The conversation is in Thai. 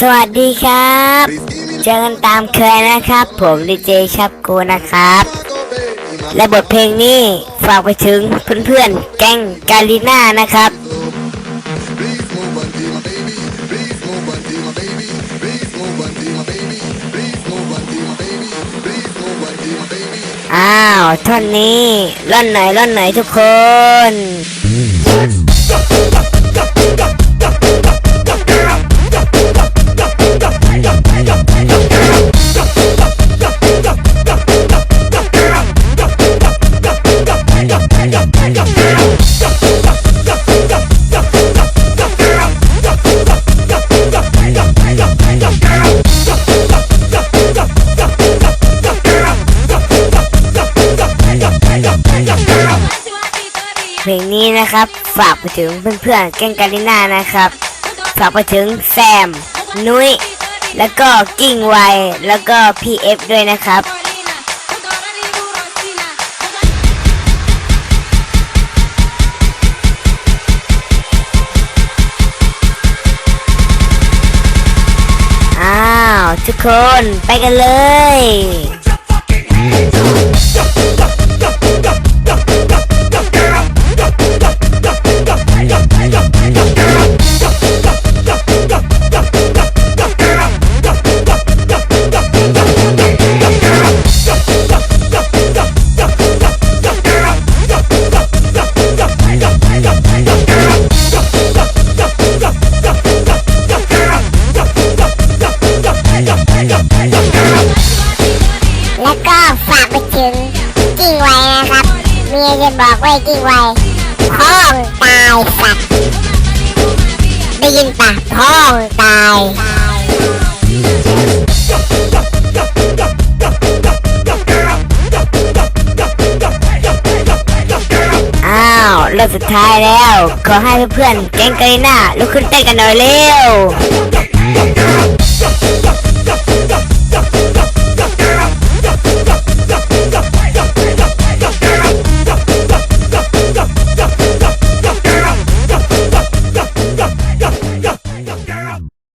สวัสดีครับ เจอกันตามเคยนะครับ ผมดีเจชับกูนะครับ และบทเพลงนี้ฝากไปถึงเพื่อนๆ แก๊งกาลิน่านะครับ อ้าวท่อนนี้ร่อนไหนร่อนไหนทุกคน เพลงนี้นะครับ ฝากไปถึงเพื่อนๆแกงกาลิน่านะครับ ฝากไปถึงแซม นุ้ย แล้วก็กิ้งไวแล้วก็พีเอฟด้วยนะครับอ้าวทุกคนไปกันเลย เมียจะบอกไว้กิ้งไวพ้องตายสัตว์ได้ยินปะพ้องตายอ้าวรอบสุดท้ายแล้ว ขอให้เพื่อนๆแก๊งกาลิน่าลุกขึ้นเต้นกันหน่อยเร็ว